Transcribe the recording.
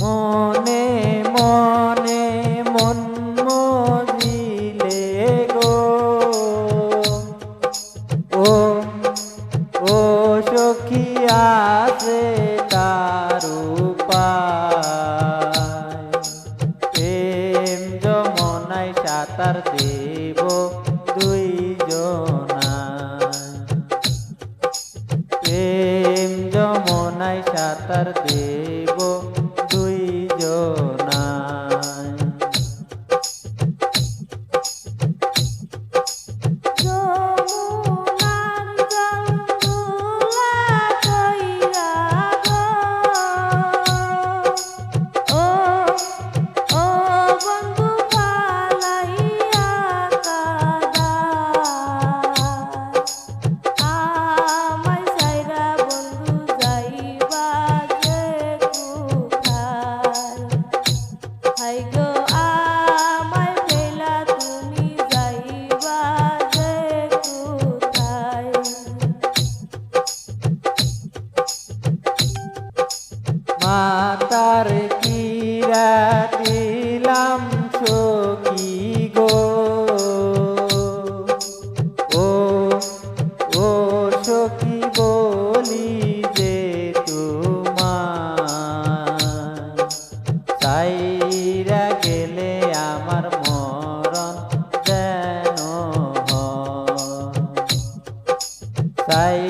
মনে মনে মন মজিলে গো। ও ও সখী তার প্রেম যমনায় সাঁতার দেব দুই জনা প্রেম যমনায় সাঁতার দেব হারাতিলাম সখী গো। ও ও সখী বলি যে তোমার। তাইরা গেলে আমার মরণ কেন তাই